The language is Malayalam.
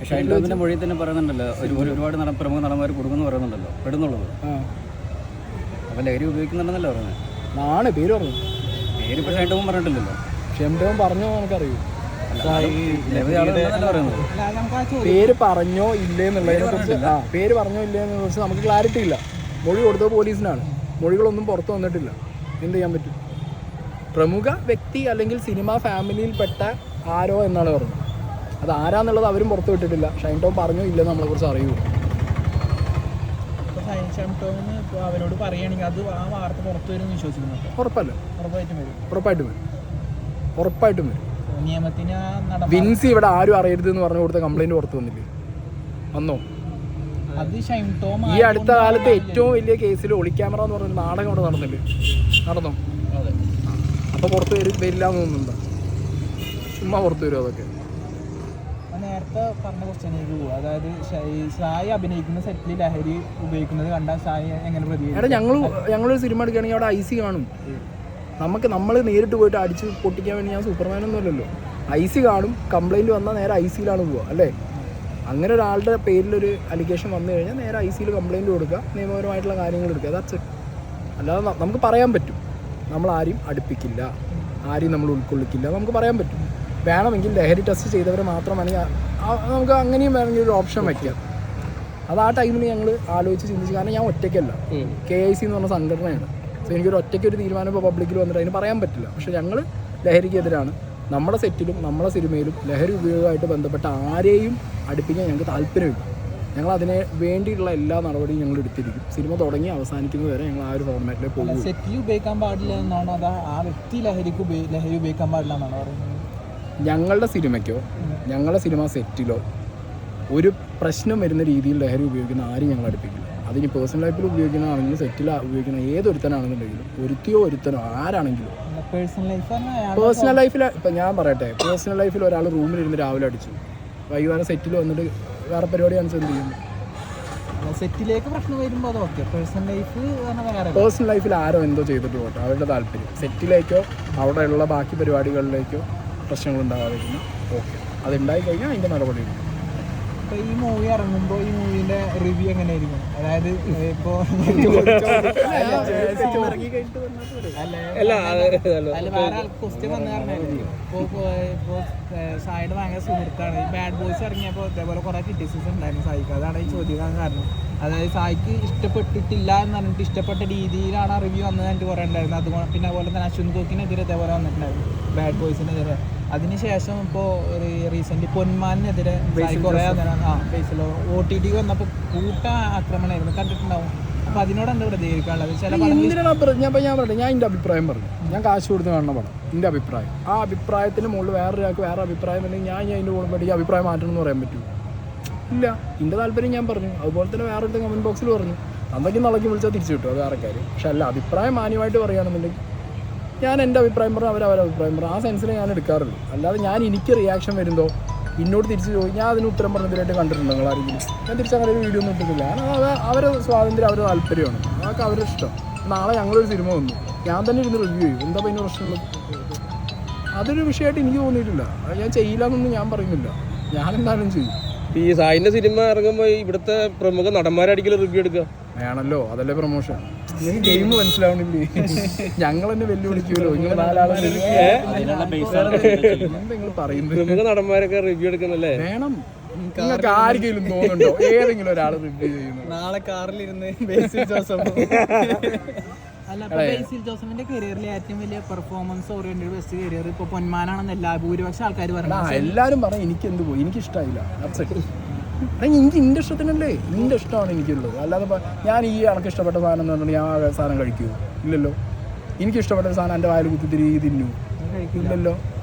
ഷൈൻ ടോമിന്റെ മൊഴി തന്നെ പറയുന്നുണ്ടല്ലോ ഒരു ഒരു- ഒരുപാട് നട പ്രമുഖ നടന്മാർ കൊടുക്കുന്നു പറയുന്നുണ്ടല്ലോ പെടുന്നുള്ളത്. അപ്പൊ ലഹരി ഉപയോഗിക്കുന്നുണ്ടെന്നല്ലോ പറഞ്ഞത്? ആണ് പേര് പറഞ്ഞു. പേര് ഷൈൻ ടോമും പറഞ്ഞിട്ടില്ലല്ലോ. ക്ഷമതവും പറഞ്ഞോ നമുക്കറിയൂ പേര് പറഞ്ഞോ ഇല്ലേ എന്നുള്ളതിനെ കുറിച്ച് ആ പേര് പറഞ്ഞോ ഇല്ലേ എന്നതിനെ കുറിച്ച് നമുക്ക് ക്ലാരിറ്റി ഇല്ല. മൊഴി കൊടുത്തത് പോലീസിനാണ്. മൊഴികളൊന്നും പുറത്തു വന്നിട്ടില്ല. എന്ത് ചെയ്യാൻ പറ്റും? പ്രമുഖ വ്യക്തി അല്ലെങ്കിൽ സിനിമ ഫാമിലിയിൽപ്പെട്ട ആരോ എന്നാണ് പറഞ്ഞത്. അത് ആരാന്നുള്ളത് അവരും പുറത്തു വിട്ടിട്ടില്ല. ഷൈൻ ടോം പറഞ്ഞു ഇല്ല നമ്മളെ കുറിച്ച് അറിയൂ. അവരോട് പറയുകയാണെങ്കിൽ അത് ആ വാർത്ത പുറത്തു വരും വിശ്വസിക്കുന്നുണ്ട് ഉറപ്പല്ല. ഉറപ്പായിട്ടും വരും. ഉറപ്പായിട്ടും വരും. ഉറപ്പായിട്ടും വരും. നിയമത്തിന് വിൻസി ഇവിടെ ആരും അറിയരുത് എന്ന് പറഞ്ഞു കൊടുത്ത കംപ്ലൈന്റ് പുറത്തു വന്നില്ലേ? വന്നോ? ഈ അടുത്ത കാലത്ത് ഏറ്റവും വലിയ കേസിൽ ഒളിക്യാമറ എന്ന് പറഞ്ഞൊരു നാടകം ഇവിടെ നടന്നില്ലേ? നടന്നോ? അപ്പൊ പുറത്ത് വരും വരില്ല എന്ന് തോന്നുന്നുണ്ടോ? ചുമ്മാ പുറത്തു വരും അതൊക്കെ? നേരത്തെ പറഞ്ഞ ക്വസ്റ്റ്യനിലേക്ക് പോകും അതായത് സായി അഭിനയിക്കുന്ന സെറ്റിൽ ലഹരി ഉപയോഗിക്കുന്നത് കണ്ടാൽ സായി എങ്ങനെ പ്രതികരിക്കും? ഞങ്ങൾ ഞങ്ങളൊരു സിനിമ എടുക്കുകയാണെങ്കിൽ അവിടെ ഐ സി കാണും. നമുക്ക് നമ്മൾ നേരിട്ട് പോയിട്ട് അടിച്ച് പൊട്ടിക്കാൻ വേണ്ടി ഞാൻ സൂപ്പർമാൻ ഒന്നും അല്ലല്ലോ. ഐ സി കാണും കംപ്ലൈന്റ് വന്നാൽ നേരെ ഐ സിയിലാണ് പോവുക അല്ലേ? അങ്ങനെ ഒരാളുടെ പേരിലൊരു അലിഗേഷൻ വന്നു കഴിഞ്ഞാൽ നേരെ ഐ സിയിൽ കംപ്ലൈന്റ് കൊടുക്കുക നിയമപരമായിട്ടുള്ള കാര്യങ്ങൾ എടുക്കുക. ദാറ്റ്സ് ഇറ്റ് അല്ലാതെ നമുക്ക് പറയാൻ പറ്റും. നമ്മൾ ആരെയും അടുപ്പിക്കില്ല. ആരെയും നമ്മൾ ഉൾക്കൊള്ളിക്കില്ല. നമുക്ക് പറയാൻ പറ്റും. വേണമെങ്കിൽ ലഹരി ടെസ്റ്റ് ചെയ്തവരെ മാത്രമാണെങ്കിൽ നമുക്ക് അങ്ങനെയും വേണമെങ്കിൽ ഒരു ഓപ്ഷൻ വയ്ക്കാം. അത് ആ ടൈമിൽ ഞങ്ങൾ ആലോചിച്ച് ചിന്തിച്ച് കാരണം ഞാൻ ഒറ്റയ്ക്കല്ല. കെ ഐ സി എന്ന് പറഞ്ഞ സംഘടനയാണ്. സോ എനിക്കൊരു ഒറ്റയ്ക്ക് ഒരു തീരുമാനം ഇപ്പോൾ പബ്ലിക്കിൽ വന്നിട്ട് അതിന് പറയാൻ പറ്റില്ല. പക്ഷെ ഞങ്ങൾ ലഹരിക്കെതിരാണ്. നമ്മുടെ സെറ്റിലും നമ്മുടെ സിനിമയിലും ലഹരി ഉപയോഗമായിട്ട് ബന്ധപ്പെട്ട ആരെയും അടുപ്പിക്കാൻ ഞങ്ങൾക്ക് താല്പര്യമില്ല. ഞങ്ങൾ അതിനെ വേണ്ടിയിട്ടുള്ള എല്ലാ നടപടിയും ഞങ്ങൾ എടുത്തിരിക്കും. സിനിമ തുടങ്ങി അവസാനിക്കുന്നത് വരെ ഞങ്ങൾ ആ ഒരു ഫോർമാറ്റിലേക്ക് പോകും. സെറ്റിൽ ഉപയോഗിക്കാൻ പാടില്ല എന്നാണ്? അത് ആ വ്യക്തി ലഹരിക്ക് ലഹരി ഉപയോഗിക്കാൻ പാടില്ല എന്നാണ് പറയുന്നത്. ഞങ്ങളുടെ സിനിമയ്ക്കോ ഞങ്ങളുടെ സിനിമ സെറ്റിലോ ഒരു പ്രശ്നം വരുന്ന രീതിയിൽ ലഹരി ഉപയോഗിക്കുന്ന ആരും ഞങ്ങൾ അടുപ്പിക്കില്ല. അതിന് പേഴ്സണൽ ലൈഫിൽ ഉപയോഗിക്കുന്നതാണെങ്കിലും സെറ്റിൽ ഉപയോഗിക്കുന്ന ഏതൊരുത്തനാണെന്നുണ്ടെങ്കിലും ഒരുത്തിയോ ഒരുത്തനോ ആരാണെങ്കിലും പേഴ്സണൽ ലൈഫിൽ ഇപ്പം ഞാൻ പറയട്ടെ പേഴ്സണൽ ലൈഫിൽ ഒരാൾ റൂമിലിരുന്ന് രാവിലെ അടിച്ചു. വൈകുന്നേരം സെറ്റിൽ വന്നിട്ട് വേറെ പരിപാടി അനുസരിച്ച് എന്ത് ചെയ്യും സെറ്റിലേക്ക് പ്രശ്നം വരുമ്പോൾ അത് ഓക്കെ പേഴ്സണൽ ലൈഫ് വേറെ പേഴ്സണൽ ലൈഫിൽ ആരോ എന്തോ ചെയ്തിട്ട് പോട്ടെ അവരുടെ താല്പര്യം. സെറ്റിലേക്കോ അവിടെയുള്ള ബാക്കി പരിപാടികളിലേക്കോ പ്രശ്നങ്ങൾ ഉണ്ടാകാതിരുന്ന ഓക്കെ അതുണ്ടായി കഴിഞ്ഞാൽ അതിന്റെ നടപടി. ഇപ്പൊ ഈ മൂവി ഇറങ്ങുമ്പോ ഈ മൂവിന്റെ റിവ്യൂ എങ്ങനെയായിരിക്കും? അതായത് ഇപ്പോ ക്വസ്റ്റ്യൻ വന്നു പറഞ്ഞായിരുന്നു ഇപ്പോ ഇപ്പോ സായിയുടെ ഭയങ്കര സുഹൃത്താണ്. ബാഡ് ബോയ്സ് ഇറങ്ങിയപ്പോ ഇതേപോലെ കുറെ ക്രിറ്റിസിസം ഉണ്ടായിരുന്നു സായിക്ക്. അതാണ് ഈ ചോദിക്കാൻ കാരണം. അതായത് സായിക്ക് ഇഷ്ടപ്പെട്ടിട്ടില്ല എന്ന് പറഞ്ഞിട്ട് ഇഷ്ടപ്പെട്ട രീതിയിലാണ് ആ റിവ്യൂ വന്നത് എനിക്ക് കുറേ ഉണ്ടായിരുന്നു. അതുകൊണ്ട് പിന്നെ അതുപോലെ തന്നെ അശ്വിൻ ഗോക്കിനെതിരെ ഇതേപോലെ വന്നിട്ടുണ്ടായിരുന്നു. ബാഡ് ബോയ്സിനെതിരെ അതിനുശേഷം ഇപ്പോൾ റീസെന്റ് പൊന്മാനെതിരെ കുറേ ആ ബേസിലോ ഒ ടി ടി വന്നപ്പോൾ കൂട്ട ആക്രമണമായിരുന്നു കണ്ടിട്ടുണ്ടാവും. അപ്പൊ അതിനോട് എന്താ പ്രതികരിക്കാനുള്ളത് ഞാൻ ഞാൻ പറഞ്ഞു ഞാൻ എന്റെ അഭിപ്രായം പറഞ്ഞു. ഞാൻ കാശ് കൊടുത്ത് കാണുന്ന പടം. എന്റെ അഭിപ്രായം. ആ അഭിപ്രായത്തിന് മുകളിൽ വേറൊരാൾക്ക് വേറെ അഭിപ്രായം ഉണ്ടെങ്കിൽ ഞാൻ ഞാൻ കൂടെ മുകളിൽ അഭിപ്രായം മാറ്റണം എന്ന് പറയാൻ പറ്റുമോ ഇല്ല. എന്റെ താല്പര്യം ഞാൻ പറഞ്ഞു. അതുപോലെ തന്നെ വേറെ കമന്റ് ബോക്സിൽ പറഞ്ഞു. അന്നൊക്കെ നളക്കി വിളിച്ചാൽ തിരിച്ചു കിട്ടും. അത് വേറെ കാര്യം. പക്ഷെ അല്ല അഭിപ്രായം മാന്യമായിട്ട് പറയുകയാണെന്നുണ്ടെങ്കിൽ ഞാൻ എന്റെ അഭിപ്രായം പറഞ്ഞു അവർ അവരുടെ അഭിപ്രായം പറഞ്ഞു. ആ സെൻസിൽ ഞാൻ എടുക്കാറുള്ളൂ. അല്ലാതെ ഞാൻ എനിക്ക് റിയാക്ഷൻ വരുമ്പോൾ എന്നോട് തിരിച്ച് ചോദിക്കും ഞാൻ അതിന് ഉത്തരം പറഞ്ഞതിലായിട്ട് കണ്ടിട്ടുണ്ട് നിങ്ങൾ ആരെങ്കിലും? ഞാൻ തിരിച്ച് അങ്ങനെ ഒരു വീഡിയോ ഒന്നും ഇട്ടിട്ടില്ല. കാരണം അത് അവരുടെ സ്വാതന്ത്ര്യം അവരുടെ താല്പര്യമാണ്. അതൊക്കെ അവരുടെ ഇഷ്ടം. നാളെ ഞങ്ങളൊരു സിനിമ വന്നു. ഞാൻ തന്നെ ഇരുന്ന് റിവ്യൂ ചെയ്യും. എന്താ പിന്നെ പ്രശ്നമുള്ളത്? അതൊരു വിഷയമായിട്ട് എനിക്ക് തോന്നിയിട്ടില്ല. അത് ഞാൻ ചെയ്യില്ല എന്നൊന്നും ഞാൻ പറയുന്നില്ല. ഞാൻ എന്തായാലും ചെയ്യും. ഈ സായിന്റെ സിനിമ ഇറങ്ങുമ്പോൾ ഇവിടുത്തെ പ്രമുഖ നടന്മാരായിരിക്കും റിവ്യൂ എടുക്കുക? വേണല്ലോ. അതല്ലേ പ്രൊമോഷൻ നിങ്ങൾക്ക് ഗെയിം മനസ്സിലാവണില്ലേ? ഞങ്ങൾ തന്നെ വെല്ലുവിളിക്കുമല്ലോ നിങ്ങൾ നാലാളെ നിങ്ങൾ പറയുന്നത്? നടന്മാരൊക്കെ റിവ്യൂ എടുക്കുന്നല്ലേ? വേണം. നിങ്ങൾക്ക് ആർക്കെങ്കിലും തോന്നുന്നുണ്ടോ? ഏതെങ്കിലും ഒരാൾ റിവ്യൂ ചെയ്യുന്നു നാളെ കാറിലിരുന്ന് ബേസിൽ ജോസഫ്. അല്ല ബേസിൽ ജോസഫിന്റെ കരിയറിലെ ഏറ്റവും വലിയ പെർഫോമൻസ് ഓറിയന്റഡ് ബെസ്റ്റ് കരിയർ ഇപ്പൊ പൊന്മാനാണെന്ന് എല്ലാ ഭൂരിപക്ഷം ആൾക്കാർ ആ പറഞ്ഞു എല്ലാരും പറയും എനിക്ക് എന്ത് പോയി എനിക്ക് ഇഷ്ടമായില്ല എനിക്ക് ഇന്റെ ഇഷ്ടത്തിനല്ലേ? നിന്റെ ഇഷ്ടമാണ് എനിക്കുള്ളത്. അല്ലാതെ ഞാൻ ഈ ആൾക്ക് ഇഷ്ടപ്പെട്ട സാധനം എന്ന് പറഞ്ഞാൽ ഞാൻ ആ സാധനം കഴിക്കുമോ ഇല്ലല്ലോ. എനിക്ക് ഇഷ്ടപ്പെട്ട സാധനം എന്റെ വായിൽ കുത്തി തിരികെ തിന്നു. ഇല്ലല്ലോ.